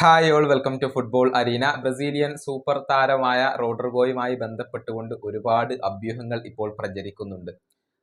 Hi all welcome to football arena Brazilian super താരമായ റോഡ്രിഗോയുമായി ബന്ധപ്പെട്ടുകൊണ്ട് ഒരുപാട് അഭ്യൂഹങ്ങൾ ഇപ്പോൾ പ്രചരിക്കുന്നുണ്ട്.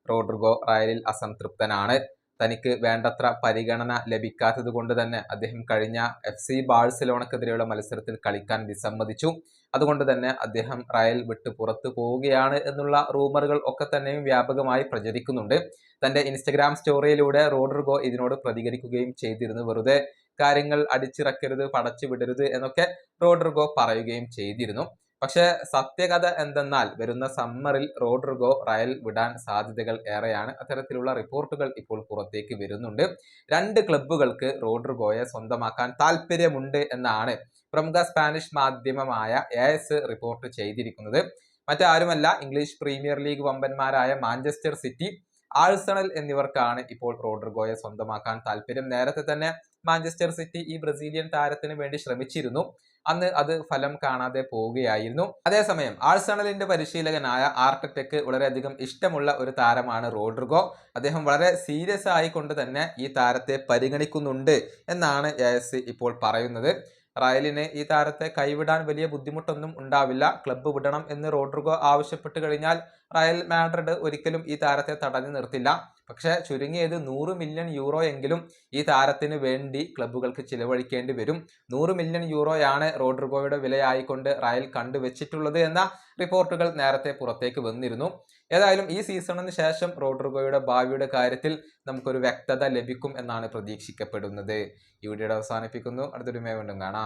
റോഡർഗോ റയലിൽ അസംതൃപ്തനാണ്. തനിക്ക് വേണ്ടത്ര പരിഗണന ലഭിക്കാത്തത് കൊണ്ട് തന്നെ അദ്ദേഹം കഴിഞ്ഞ എഫ് സി ബാഴ്സലോണക്കെതിരെയുള്ള മത്സരത്തിൽ കളിക്കാൻ വിസമ്മതിച്ചു. അതുകൊണ്ട് തന്നെ അദ്ദേഹം റയൽ വിട്ട് പുറത്തു പോവുകയാണ് എന്നുള്ള റൂമറുകൾ ഒക്കെ തന്നെയും വ്യാപകമായി പ്രചരിക്കുന്നുണ്ട്. തന്റെ ഇൻസ്റ്റഗ്രാം സ്റ്റോറിയിലൂടെ റോഡർഗോ ഇതിനോട് പ്രതികരിക്കുകയും ചെയ്തിരുന്നു വെറുതെ. കാര്യങ്ങൾ അടിച്ചിറക്കരുത് പടച്ചു വിടരുത് എന്നൊക്കെ റോഡ്രിഗോ പറയുകയും ചെയ്തിരുന്നു. പക്ഷേ സത്യകഥ എന്തെന്നാൽ വരുന്ന സമ്മറിൽ റോഡ്രിഗോ റയൽ വിടാൻ സാധ്യതകൾ ഏറെയാണ്. അത്തരത്തിലുള്ള റിപ്പോർട്ടുകൾ ഇപ്പോൾ പുറത്തേക്ക് വരുന്നുണ്ട്. രണ്ട് ക്ലബ്ബുകൾക്ക് റോഡ്രിഗോയെ സ്വന്തമാക്കാൻ താല്പര്യമുണ്ട് എന്നാണ് പ്രമുഖ സ്പാനിഷ് മാധ്യമമായ എ റിപ്പോർട്ട് ചെയ്തിരിക്കുന്നത്. മറ്റാരുമല്ല ഇംഗ്ലീഷ് പ്രീമിയർ ലീഗ് വമ്പന്മാരായ മാഞ്ചസ്റ്റർ സിറ്റി ആഴ്സണൽ എന്നിവർക്കാണ് ഇപ്പോൾ റോഡ്രിഗോയെ സ്വന്തമാക്കാൻ താല്പര്യം. നേരത്തെ തന്നെ മാഞ്ചസ്റ്റർ സിറ്റി ഈ ബ്രസീലിയൻ താരത്തിന് വേണ്ടി ശ്രമിച്ചിരുന്നു. അന്ന് അത് ഫലം കാണാതെ പോവുകയായിരുന്നു. അതേസമയം ആഴ്സണലിന്റെ പരിശീലകനായ ആർട്ടറ്റയ്ക്ക് വളരെയധികം ഇഷ്ടമുള്ള ഒരു താരമാണ് റോഡ്രിഗോ. അദ്ദേഹം വളരെ സീരിയസ് ആയിക്കൊണ്ട് തന്നെ ഈ താരത്തെ പരിഗണിക്കുന്നുണ്ട് എന്നാണ് എസ് ഇപ്പോൾ പറയുന്നത്. റയലിന് ഈ താരത്തെ കൈവിടാൻ വലിയ ബുദ്ധിമുട്ടൊന്നും ഉണ്ടാവില്ല. ക്ലബ്ബ് വിടണം എന്ന് റോഡ്രിഗോ ആവശ്യപ്പെട്ട് കഴിഞ്ഞാൽ റയൽ മാഡ്രിഡ് ഒരിക്കലും ഈ താരത്തെ തടഞ്ഞു നിർത്തില്ല. പക്ഷെ ചുരുങ്ങിയത് നൂറ് മില്യൺ യൂറോ എങ്കിലും ഈ താരത്തിന് വേണ്ടി ക്ലബ്ബുകൾക്ക് ചിലവഴിക്കേണ്ടി വരും. നൂറ് മില്യൺ യൂറോയാണ് റോഡ്രിഗോയുടെ വിലയായിക്കൊണ്ട് റയൽ കണ്ടുവച്ചിട്ടുള്ളത് എന്ന റിപ്പോർട്ടുകൾ നേരത്തെ പുറത്തേക്ക് വന്നിരുന്നു. ഏതായാലും ഈ സീസണിന് ശേഷം റോഡ്രിഗോയുടെ ഭാവിയുടെ കാര്യത്തിൽ നമുക്കൊരു വ്യക്തത ലഭിക്കും എന്നാണ് പ്രതീക്ഷിക്കപ്പെടുന്നത്. ഈ വീഡിയോ അവസാനിപ്പിക്കുന്നു. അടുത്തൊരു മേ വീണ്ടും കാണാം.